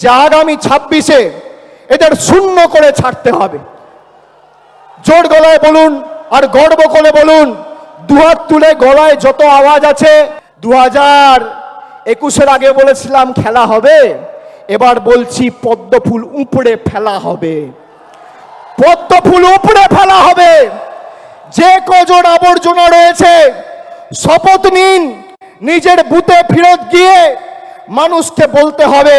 যে আগামী ছাব্বিশে এদের শূন্য করে ছাড়তে হবে। জোর গলায় বলুন আর গর্ব করে বলুন, দুহাত তুলে গলায় যত আওয়াজ আছে দু হাজার একুশের আগে বলেছিলাম খেলা হবে, এবার বলছি পদ্ম ফুল উপড়ে ফেলা হবে। পদ্ম ফুল উপড়ে ফেলা হবে। যে কজন আবর্জনা রয়েছে, শপথ নিন, নিজের বুথে ফেরত গিয়ে মানুষকে বলতে হবে।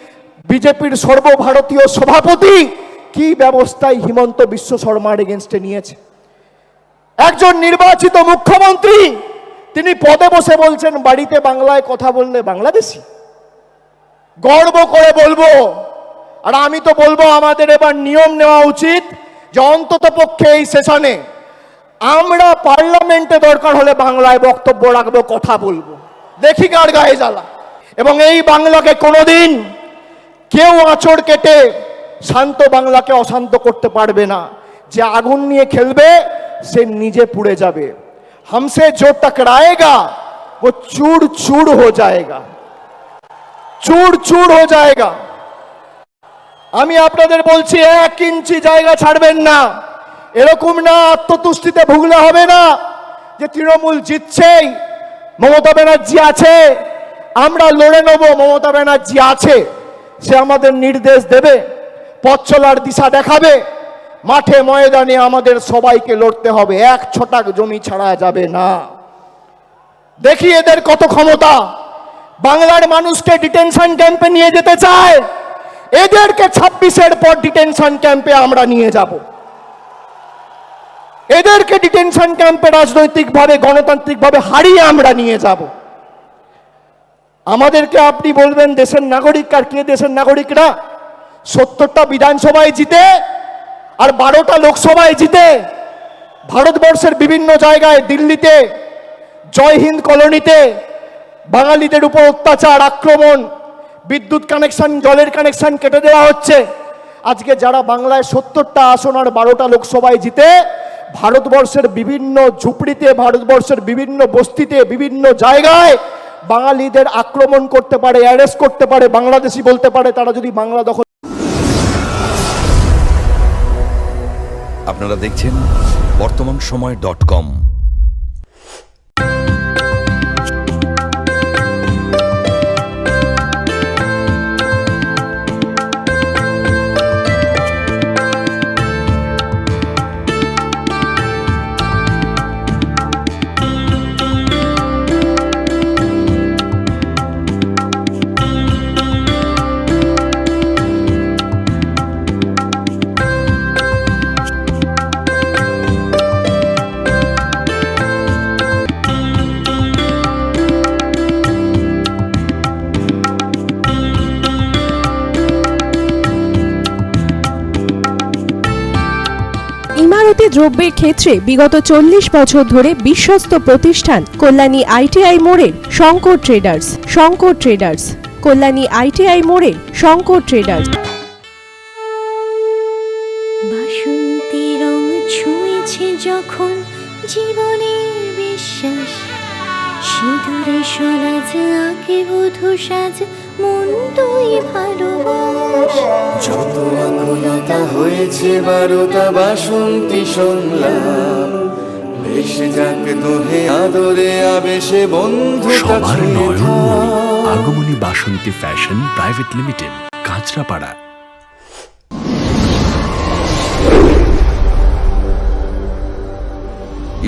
বিজেপির সর্বভারতীয় সভাপতি কি ব্যবস্থায় হিমন্ত বিশ্ব শর্মার এগেনস্টে নিয়েছে? একজন নির্বাচিত মুখ্যমন্ত্রী, তিনি পদে বসে বলছেন, বাড়িতে বাংলায় কথা বললে বাংলাদেশি। গর্ব করে বলব, আর আমি তো বলব আমাদের এবার নিয়ম নেওয়া উচিত যে অন্তত পক্ষে এই সেশনে আমরা পার্লামেন্টে দরকার হলে বাংলায় বক্তব্য রাখব, কথা বলব। দেখি কার গায়ে জ্বালা। এবং এই বাংলাকে কোনোদিন কেউ আঁচড় কেটে শান্ত বাংলাকে অশান্ত করতে পারবে না যে আগুন নিয়ে খেলবে সে নিজে পুড়ে যাবে हमसे जो टकराएगा वो चूर चूर हो जाएगा চুর চুর হয়ে যায়গা আমি আপনাদের বলছি এক ইঞ্চি জায়গা ছাড়বেন না এরকম না আত্মতুষ্টিতে ভুগলে হবে না যে তৃণমূল জিতছেই মমতা ব্যানার্জি আছে আমরা লড়ে নেব মমতা ব্যানার্জি আছে সে আমাদের নির্দেশ দেবে, পথ চলার দিশা দেখাবে, মাঠে ময়দানে আমাদের সবাইকে লড়তে হবে, এক ছটাক জমি ছাড়া যাবে না। দেখি এদের কত ক্ষমতা। বাংলার মানুষকে ডিটেনশন ক্যাম্পে নিয়ে যেতে চায়, এদেরকে ছাব্বিশের পর ডিটেনশন ক্যাম্পে আমরা নিয়ে যাব। এদেরকে ডিটেনশন ক্যাম্পে রাজনৈতিকভাবে, গণতান্ত্রিকভাবে হারিয়ে আমরা নিয়ে যাব। আমাদেরকে আপনি বলবেন, দেশের নাগরিক আর কে দেশের নাগরিকরা? সত্তরটা বিধানসভায় জিতে আর বারোটা লোকসভায় জিতে। ভারতবর্ষের বিভিন্ন জায়গায় দিল্লিতে, জয় হিন্দ কলোনিতে বাঙালিদের উপর অত্যাচার, আক্রমণ, বিদ্যুৎ কানেকশন, জলের কানেকশন কেটে দেওয়া হচ্ছে। আজকে যারা বাংলায় সত্তরটা আসন আর বারোটা লোকসভায় জিতে, ভারতবর্ষের বিভিন্ন ঝুপড়িতে, ভারতবর্ষের বিভিন্ন বস্তিতে, বিভিন্ন জায়গায় বাঙালিদের আক্রমণ করতে পারে অ্যারেস্ট করতে পারে, বাংলাদেশি বলতে পারে, তারা যদি বাংলা দখল আপনারা দেখছেন বর্তমান সময় ডট কম। ইমারতি দ্রব্যের ক্ষেত্রে বিগত চল্লিশ বছর ধরে বিশ্বস্ত প্রতিষ্ঠান কল্যাণী আইটিআই মোড়ের Shankar traders Shankar traders, Kalyani ITI মোড়ের শঙ্কর ট্রেডার্স। বাসন্তী রং ছুঁয়েছে যখন জীবনের সিঁদুরে সরাজ আঁকে বধু সাজ মন তুই ভালোবাস। যত আকুলতা হয়েছে বারোটা বাসন্তী সংলাপ ভেসে যাক দোহে আদরে আবেশে বন্ধুতা সবার ছুঁয়ে Agamani Basanti fashion private limited Kanchrapara.